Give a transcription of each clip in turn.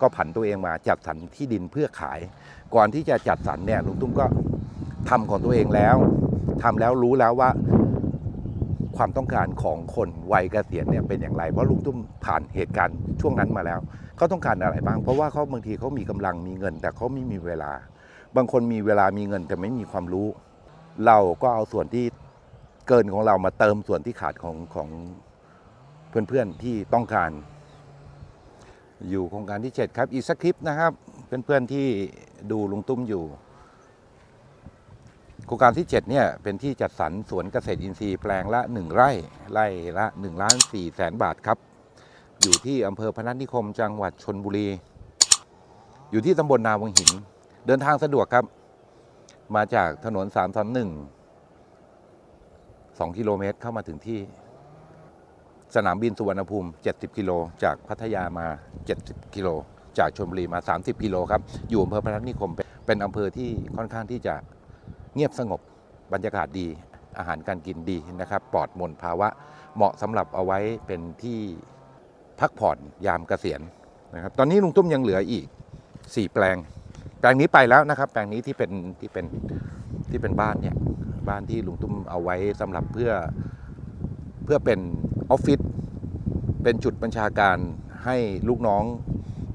ก็ผันตัวเองมาจัดสรรที่ดินเพื่อขาย ก่อนที่จะจัดสรรเนี่ยลุงตุ้มก็ทำของตัวเองแล้วทำแล้วรู้แล้วว่าความต้องการของคนวัยเกษียณเนี่ยเป็นอย่างไร เพราะลุงตุ้มผ่านเหตุการณ์ช่วงนั้นมาแล้วเขาต้องการอะไรบ้าง เพราะว่าเขาบางทีเขามีกำลังมีเงิน แต่เขาไม่มีเวลา บางคนมีเวลามีเงินแต่ไม่มีความรู้ เราก็เอาส่วนที่เกินของเรามาเติมส่วนที่ขาดของของเพื่อนๆที่ต้องการ อยู่โครงการที่ 7 ครับอีกสักคลิปนะครับ เพื่อนๆที่ดูลุงตุ้มอยู่ โครงการที่ 7 เนี่ย เป็นที่จัดสรรสวนเกษตรอินทรีย์แปลงละ 1 ไร่ไร่ละ1ล้าน4แสนบาทครับ อยู่ที่อำเภอพนัสนิคมจังหวัดชนบุรี อยู่ที่ตำบลนาวังหิน เดินทางสะดวกครับ มาจากถนน3ามทอนหนึ่งสองกิโลเมตรเข้ามาถึงที่ สนามบินสุวรรณภูมิ 70 กิโล จากพัทยามา 70 กิโล จากชลบุรีมา 30 กิโลครับ อยู่อำเภอพนัสนิคม เป็นอำเภอที่ค่อนข้างที่จะเงียบสงบบรรยากาศดี อาหารการกินดีนะครับ ปลอดมลภาวะ เหมาะสำหรับเอาไว้เป็นที่พักผ่อนยามเกษียณนะครับ ตอนนี้ลุงตุ้มยังเหลืออีก 4 แปลง แปลงนี้ไปแล้วนะครับ แปลงนี้ที่เป็นที่เป็นที่เป็นบ้านเนี่ย บ้านที่ลุงตุ้มเอาไว้สำหรับเพื่อเพื่อเป็น ออฟฟิศเป็นจุดบัญชาการให้ลูกน้อง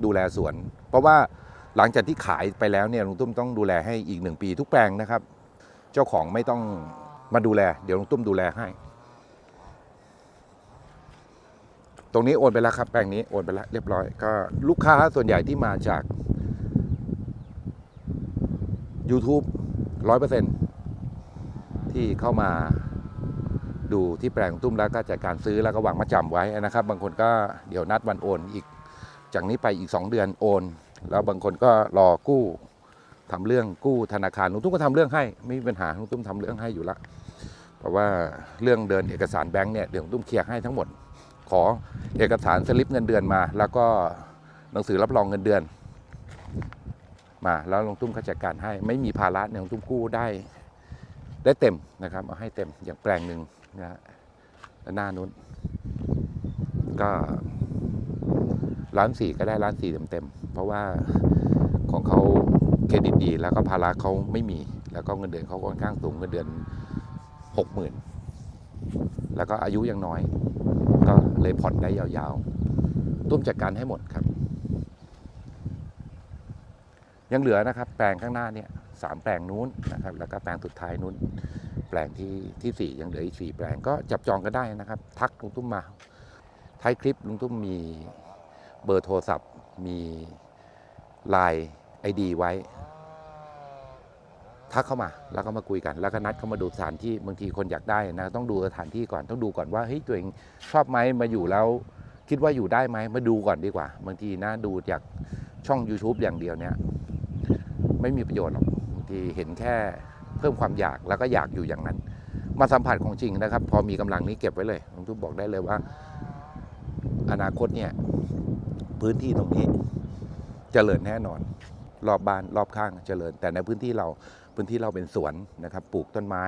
ดูแลสวน เพราะว่าหลังจากที่ขายไปแล้วเนี่ยลุงตุ้มต้องดูแลให้อีกหนึ่งปีทุกแปลงนะครับ เจ้าของไม่ต้องมาดูแล เดี๋ยวลุงตุ้มดูแลให้ ตรงนี้โอนไปแล้วครับ แปลงนี้โอนไปแล้วเรียบร้อย ก็ลูกค้าส่วนใหญ่ที่มาจาก YouTube ร้อยเปอร์เซ็นที่เข้ามา ดูที่แปลงตุ้มแล้วก็จัดการซื้อแล้วก็วางมาจำไว้นะครับ บางคนก็เดี๋ยวนัดวันโอนอีกจากนี้ไปอีก 2 เดือนโอน แล้วบางคนก็รอกู้ทำเรื่องกู้ธนาคารลุงตุ้มก็ทำเรื่องให้ไม่มีปัญหาลุงตุ้มทำเรื่องให้อยู่ละเพราะว่าเรื่องเดินเอกสารแบงค์เนี่ยเดี๋ยวลุงตุ้มเคลียร์ให้ทั้งหมด ขอเอกสารสลิปเงินเดือนมา แล้วก็หนังสือรับรองเงินเดือนมาแล้วลุงตุ้มก็จัดการให้ไม่มีภาระเนี่ยลุงตุ้มกู้ได้ ได้เต็มนะครับเอาให้เต็มอย่างแปลงหนึ่ง นะฮะหน้านู้น ก็ล้านสี่ก็ได้ล้านสี่เต็มๆเพราะว่าของเขาเครดิตดี แล้วก็ภาระเขาไม่มี แล้วก็เงินเดือนเขาค่อนข้างสูงเงินเดือนหกหมื่นแล้วก็อายุยังน้อย ก็เลยผ่อนได้ยาวๆ ตุ้มจัดการให้หมดครับ ยังเหลือนะครับ แปลงข้างหน้าเนี่ยสามแปลงนู้นนะครับ แล้วก็แปลงสุดท้ายนู้น แปลงที่ที่สี่ยังเหลืออีกสี่แปลงก็จับจองก็ได้นะครับ ทักลุงตุ้มมาท้ายคลิปลุงตุ้มมีเบอร์โทรศัพท์ มีไลน์ไอดีไว้ ทักเข้ามาแล้วก็มาคุยกัน แล้วก็นัดเข้ามาดูสถานที่บางทีคนอยากได้นะต้องดูสถานที่ก่อนต้องดูก่อนว่าเฮ้ยตัวเองชอบไหมมาอยู่แล้วคิดว่าอยู่ได้ไหมมาดูก่อนดีกว่า บางทีนะดูจากช่อง YouTube อย่างเดียวเนี่ยไม่มีประโยชน์หรอกบางทีเห็นแค่ เพิ่มความอยากแล้วก็อยากอยู่อย่างนั้น มาสัมผัสของจริงนะครับ พอมีกำลังนี้เก็บไว้เลยผมทุกบอกได้เลยว่า อนาคตเนี่ยพื้นที่ตรงนี้เจริญแน่นอน รอบบ้านรอบข้างเจริญ แต่ในพื้นที่เราพื้นที่เราเป็นสวนนะครับ ปลูกต้นไม้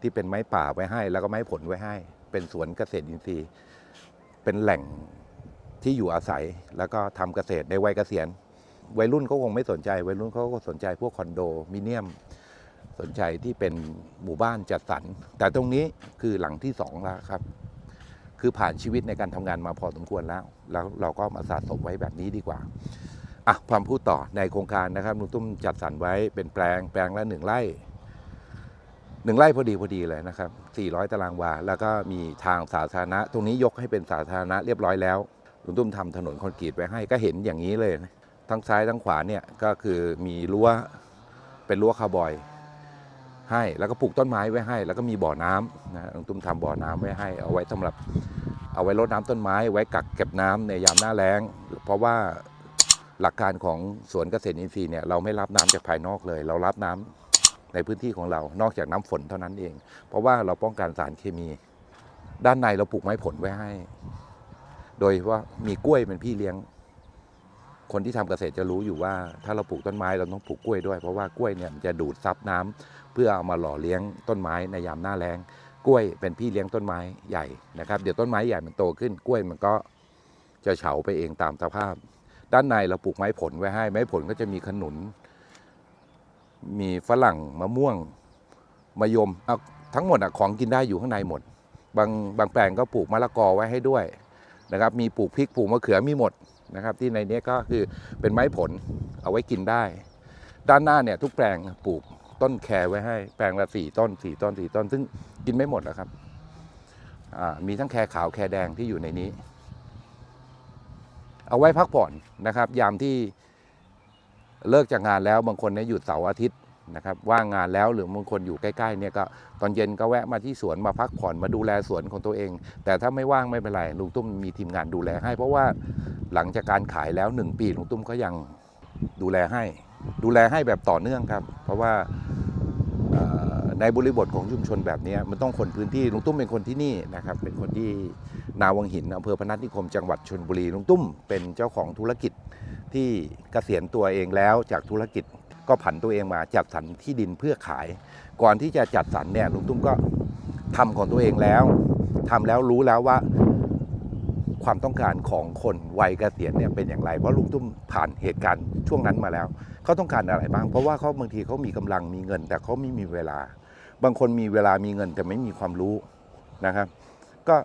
ที่เป็นไม้ป่าไว้ให้ แล้วก็ไม้ผลไว้ให้ เป็นสวนเกษตรอินทรีย์ เป็นแหล่งที่อยู่อาศัยแล้วก็ทำเกษตรในวัยเกษียณวัยรุ่นเขาคงไม่สนใจ วัยรุ่นเขาก็สนใจพวกคอนโดมิเนียม สนใจที่เป็นหมู่บ้านจัดสรร แต่ตรงนี้คือหลังที่สองแล้วครับ คือผ่านชีวิตในการทำงานมาพอสมควรแล้ว แล้วเราก็มาสะสมไว้แบบนี้ดีกว่าอะความพูดต่อในโครงการนะครับลุงตุ้มจัดสรรไว้เป็นแปลงแปลงละหนึ่งไร่หนึ่งไร่พอดีพอดีเลยนะครับ 400 ตารางวา แล้วก็มีทางสาธารณะ ตรงนี้ยกให้เป็นสาธารณะเรียบร้อยแล้วลุงตุ้มทำถนนคอนกรีตไว้ให้ก็เห็นอย่างนี้เลย ทั้งซ้ายทั้งขวาเนี่ยก็คือมีรั้วเป็นรั้วคาวบอย ให้แล้วก็ปลูกต้นไม้ไว้ให้ แล้วก็มีบ่อน้ำนะลุงตุ้มทำบ่อน้ำไว้ให้ เอาไว้สำหรับเอาไว้รดน้ำต้นไม้ ไว้กักเก็บน้ำในยามหน้าแล้ง เพราะว่าหลักการของสวนเกษตรอินทรีย์เนี่ยเราไม่รับน้ำจากภายนอกเลย เรารับน้ำในพื้นที่ของเรา นอกจากน้ำฝนเท่านั้นเอง เพราะว่าเราป้องกันสารเคมี ด้านในเราปลูกไม้ผลไว้ให้ โดยว่ามีกล้วยเป็นพี่เลี้ยง คนที่ทำเกษตรจะรู้อยู่ว่า ถ้าเราปลูกต้นไม้เราต้องปลูกกล้วยด้วย เพราะว่ากล้วยเนี่ยมันจะดูดซับน้ำเพื่อเอามาหล่อเลี้ยงต้นไม้ในยามหน้าแล้ง กล้วยเป็นพี่เลี้ยงต้นไม้ใหญ่นะครับ เดี๋ยวต้นไม้ใหญ่มันโตขึ้นกล้วยมันก็จะเฉาไปเองตามสภาพ ด้านในเราปลูกไม้ผลไว้ให้ ไม้ผลก็จะมีขนุน มีฝรั่งมะม่วงมะยมเอาทั้งหมดอะของกินได้อยู่ข้างในหมด บางบางแปลงก็ปลูกมะละกอไว้ให้ด้วยนะครับ มีปลูกพริกปลูกมะเขือมีหมด นะครับ ที่ในนี้ก็คือเป็นไม้ผลเอาไว้กินได้ ด้านหน้าเนี่ยทุกแปลงปลูกต้นแครไว้ให้แปลงละสี่ต้นสี่ต้นสี่ต้น ซึ่งกินไม่หมดนะครับมีทั้งแครขาวแครแดงที่อยู่ในนี้ เอาไว้พักผ่อนนะครับ ยามที่เลิกจากงานแล้วบางคนเนี่ยหยุดเสาร์อาทิตย์ นะครับว่างงานแล้วหรือบางคนอยู่ใกล้ๆเนี่ยก็ตอนเย็นก็แวะมาที่สวนมาพักผ่อนมาดูแลสวนของตัวเอง แต่ถ้าไม่ว่างไม่เป็นไรลุงตุ้มมีทีมงานดูแลให้ เพราะว่าหลังจากการขายแล้วหนึ่งปีลุงตุ้มก็ยังดูแลให้ ดูแลให้แบบต่อเนื่องครับ เพราะว่าในบริบทของชุมชนแบบนี้มันต้องคนพื้นที่ลุงตุ้มเป็นคนที่นี่นะครับเป็นคนที่นาวังหินอำเภอพนัสนิคมจังหวัดชนบุรีลุงตุ้มเป็นเจ้าของธุรกิจที่เกษียณตัวเองแล้วจากธุรกิจ ก็ผันตัวเองมาจัดสรรที่ดินเพื่อขาย ก่อนที่จะจัดสรรเนี่ยลุงตุ้มก็ทำของตัวเองแล้วทำแล้วรู้แล้วว่าความต้องการของคนวัยเกษียณเนี่ยเป็นอย่างไรเพราะลุงตุ้มผ่านเหตุการณ์ช่วงนั้นมาแล้วเขาต้องการอะไรบ้าง เพราะว่าเขาบางทีเขามีกำลังมีเงิน แต่เขาไม่มีเวลา บางคนมีเวลามีเงินแต่ไม่มีความรู้นะครับ ก็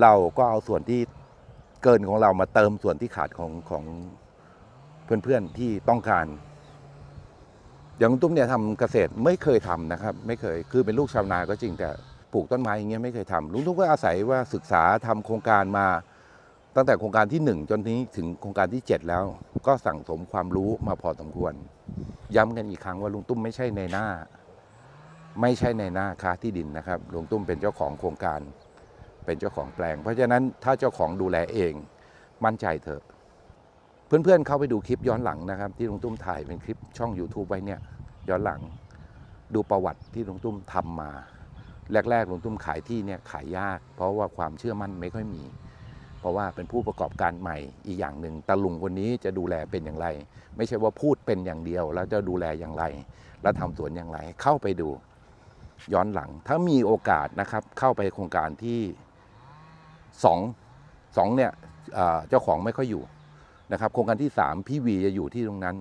เราก็เอาส่วนที่เกินของเรามาเติมส่วนที่ขาดของของเพื่อนๆที่ต้องการ อย่างลุงตุ้มเนี่ยทำเกษตรไม่เคยทำนะครับ ไม่เคยคือเป็นลูกชาวนาก็จริงแต่ปลูกต้นไม้อย่างเงี้ยไม่เคยทำลุงตุ้มก็อาศัยว่าศึกษาทำโครงการมา ตั้งแต่โครงการที่หนึ่งจนนี้ถึงโครงการที่เจ็ดแล้ว ก็สั่งสมความรู้มาพอสมควร ย้ำกันอีกครั้งว่าลุงตุ้มไม่ใช่ในหน้า ไม่ใช่ในหน้าค้าที่ดินนะครับลุงตุ้มเป็นเจ้าของโครงการ เป็นเจ้าของแปลง เพราะฉะนั้นถ้าเจ้าของดูแลเองมั่นใจเถอะ เพื่อนๆเข้าไปดูคลิปย้อนหลังนะครับ ที่ลุงตุ้มถ่ายเป็นคลิปช่อง YouTube ไว้เนี่ยย้อนหลังดูประวัติที่ลุงตุ้มทำมา แรกๆลุงตุ้มขายที่เนี่ยขายยาก เพราะว่าความเชื่อมั่นไม่ค่อยมี เพราะว่าเป็นผู้ประกอบการใหม่อีกอย่างหนึ่งตาลุงคนนี้จะดูแลเป็นอย่างไร ไม่ใช่ว่าพูดเป็นอย่างเดียว แล้วจะดูแลอย่างไร แล้วทำสวนอย่างไรเข้าไปดูย้อนหลัง ถ้ามีโอกาสนะครับเข้าไปโครงการที่สองสองเนี่ยเจ้าของไม่ค่อยอยู่ นะครับโครงการที่สามพี่วีจะอยู่ที่ตรงนั้น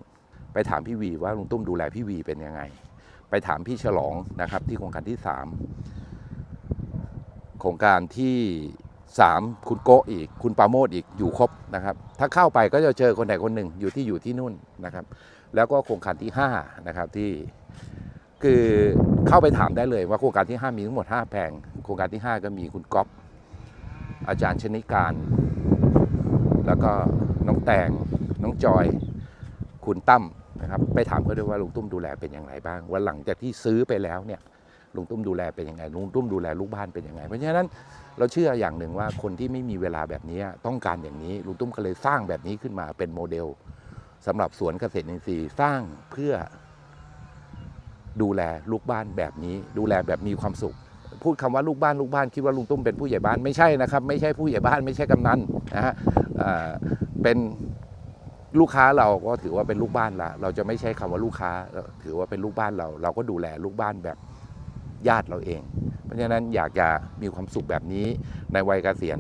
ไปถามพี่วีว่าลุงตุ้มดูแลพี่วีเป็นยังไง ไปถามพี่ฉลองนะครับที่โครงการที่สามโครงการที่สามคุณโกะอีก คุณปาโมดอีกอยู่ครบนะครับ ถ้าเข้าไปก็จะเจอคนใดคนหนึ่งอยู่ที่อยู่ที่นู่นนะครับ แล้วก็โครงการที่ห้านะครับที่คือเข้าไปถามได้เลยว่าโครงการที่ห้ามีทั้งหมดห้าแปลง โครงการที่ห้าก็มีคุณก๊อฟอาจารย์ชนิการ แล้วก็ น้องแตงน้องจอย คุณตั้มนะครับ ไปถามเขาด้วยว่าลุงตุ้มดูแลเป็นอย่างไรบ้างว่าหลังจากที่ซื้อไปแล้วเนี่ยลุงตุ้มดูแลเป็นยังไงลุงตุ้มดูแลลูกบ้านเป็นยังไง เพราะฉะนั้นเราเชื่ออย่างหนึ่งว่าคนที่ไม่มีเวลาแบบนี้ต้องการอย่างนี้ลุงตุ้มก็เลยสร้างแบบนี้ขึ้นมาเป็นโมเดลสำหรับสวนเกษตรอินทรีย์สร้างเพื่อ ดูแลลูกบ้านแบบนี้ ดูแลแบบมีความสุข พูดคำว่าลูกบ้านลูกบ้านคิดว่าลุงตุ้มเป็นผู้ใหญ่บ้านไม่ใช่นะครับ ไม่ใช่ผู้ใหญ่บ้านไม่ใช่กำนันนะฮะ เป็นลูกค้าเราก็ถือว่าเป็นลูกบ้านละเราจะไม่ใช้คำว่าลูกค้าเราถือว่าเป็นลูกบ้านเรา เราก็ดูแลลูกบ้านแบบญาติเราเอง เพราะฉะนั้นอยากจะมีความสุขแบบนี้ในวัยเกษียณ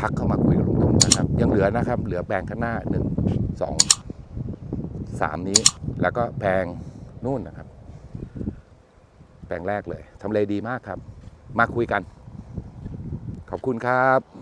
ทักเข้ามาคุยกับลุงตุ้มนะครับ ยังเหลือนะครับ เหลือแปลงข้างหน้าหนึ่งสองสามนี้ แล้วก็แปลงนู่นนะครับ แปลงแรกเลยทำเลดีมากครับ มาคุยกัน ขอบคุณครับ